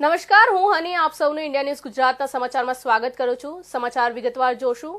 નમસ્કાર, હું હની, આપ સૌનું ઇન્ડિયા ન્યૂઝ ગુજરાતના સમાચારમાં સ્વાગત કરું છું. સમાચાર વિગતવાર જોશું.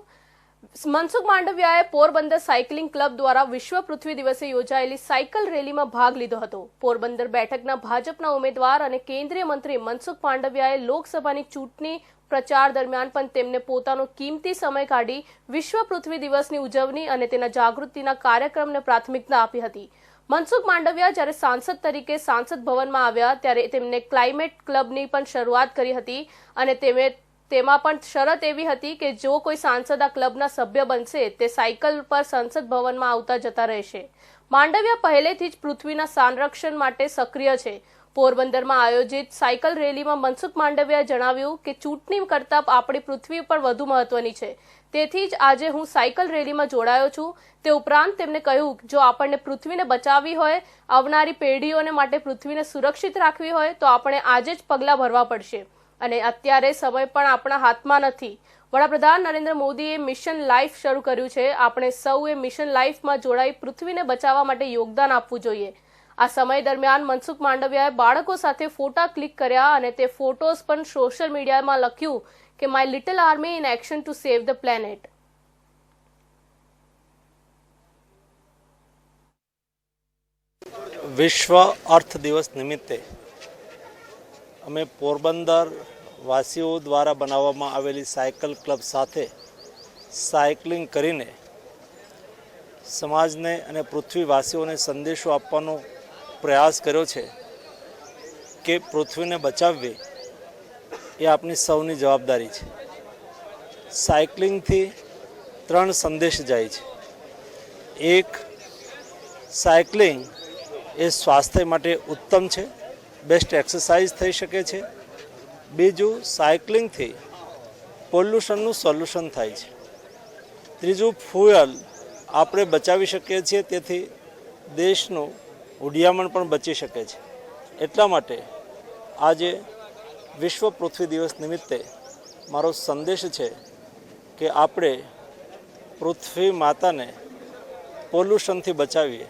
મનસુખ માંડવિયાએ પોરબંદર સાયકલિંગ ક્લબ દ્વારા વિશ્વ પૃથ્વી દિવસે યોજાયેલી સાયકલ રેલીમાં ભાગ લીધો હતો. પોરબંદર બેઠકના ભાજપના ઉમેદવાર અને કેન્દ્રીય મંત્રી મનસુખ માંડવિયાએ લોકસભાની ચૂંટણી પ્રચાર દરમિયાન પણ તેમને પોતાનો કિંમતી સમય કાઢી વિશ્વ પૃથ્વી દિવસની ઉજવણી અને તેના જાગૃતિના કાર્યક્રમને પ્રાથમિકતા આપી હતી. મનસુખ માંડવિયા જ્યારે સાંસદ તરીકે સાંસદ ભવનમાં આવ્યા ત્યારે તેમને ક્લાઇમેટ ક્લબની પણ શરૂઆત કરી હતી અને તેમે પણ શરત એવી હતી કે જો કોઈ સાંસદ આ ક્લબના સભ્ય બનશે, તે સાયકલ પર સંસદ ભવનમાં આવતા જતા રહેશે. માંડવિયા પહેલેથી જ પૃથ્વીના સંરક્ષણ માટે સક્રિય છે. પોરબંદરમાં આયોજિત સાયકલ રેલીમાં મનસુખ માંડવિયાએ જણાવ્યું કે ચૂંટણી કરતાં આપણી પૃથ્વી પર વધુ મહત્વની છે. તેથી જ આજે હું સાયકલ રેલીમાં જોડાયો છું. તે ઉપરાંત તેમણે કહ્યું, જો આપણને પૃથ્વીને બચાવવી હોય, આવનારી પેઢીઓને માટે પૃથ્વીને સુરક્ષિત રાખવી હોય, તો આપણે આજે જ પગલાં ભરવા પડશે. અને અત્યારે સમય પણ આપણા હાથમાં નથી. વડાપ્રધાન નરેન્દ્ર મોદીએ મિશન લાઈફ શરૂ કર્યું છે. આપણે સૌએ મિશન લાઈફમાં જોડાઈ પૃથ્વીને બચાવવા માટે યોગદાન આપવું જોઈએ. આ સમય દરમિયાન મનસુખ માંડવિયાએ બાળકો સાથે ફોટા ક્લિક કર્યા અને તે ફોટોઝ પણ સોશિયલ મીડિયામાં લખ્યું કે my little army in action to save the planet વિશ્વ અર્થ દિવસ નિમિત્તે અમે પોરબંદર વાસીઓ દ્વારા બનાવવામાં આવેલી સાયકલ ક્લબ સાથે સાયકલિંગ કરીને સમાજને અને પૃથ્વીવાસીઓને સંદેશો આપવાનો પ્રયાસ કર્યો છે કે પૃથ્વીને બચાવવી એ આપણી સૌની જવાબદારી છે. સાયકલિંગથી ત્રણ સંદેશ જાય છે. એક, સાયકલિંગ એ સ્વાસ્થ્ય માટે ઉત્તમ છે, બેસ્ટ એક્સરસાઇઝ થઈ શકે છે. બીજું, સાયકલિંગથી પોલ્યુશનનું સોલ્યુશન થાય છે. ત્રીજું, ફ્યુઅલ આપણે બચાવી શકીએ છીએ, તેથી દેશનું ઉડિયામણ પણ બચી શકે છે. એટલા માટે આજે વિશ્વ પૃથ્વી દિવસ નિમિત્તે મારો સંદેશ છે કે આપણે પૃથ્વી માતાને પોલ્યુશનથી બચાવીએ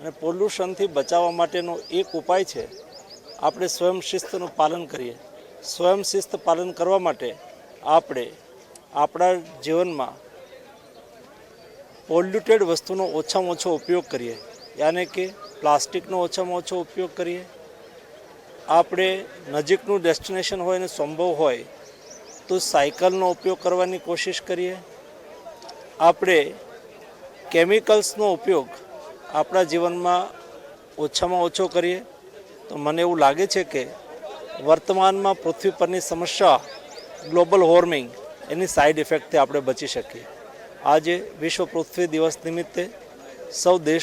અને પોલ્યુશનથી બચાવવા માટેનો એક ઉપાય છે. આપણે સ્વયં શિસ્તનું પાલન કરીએ. સ્વયં શિસ્ત પાલન કરવા માટે આપણે આપણા જીવનમાં પોલ્યુટેડ વસ્તુનો ઓછામાં ઓછો ઉપયોગ કરીએ. યાને કે પ્લાસ્ટિકનો ઓછામાં ઓછો ઉપયોગ કરીએ. આપણે નજીકનું ડેસ્ટિનેશન હોય અને સંભવ હોય, તો સાયકલનો ઉપયોગ કરવાની કોશિશ કરીએ. આપણે કેમિકલ્સનો ઉપયોગ આપણા જીવનમાં ઓછામાં ઓછો કરીએ. તો મને એવું લાગે છે કે વર્તમાનમાં પૃથ્વી પરની સમસ્યા, ગ્લોબલ વોર્મિંગ, એની સાઈડ ઇફેક્ટથી આપણે બચી શકીએ. આજે વિશ્વ પૃથ્વી દિવસ નિમિત્તે સૌ દેશ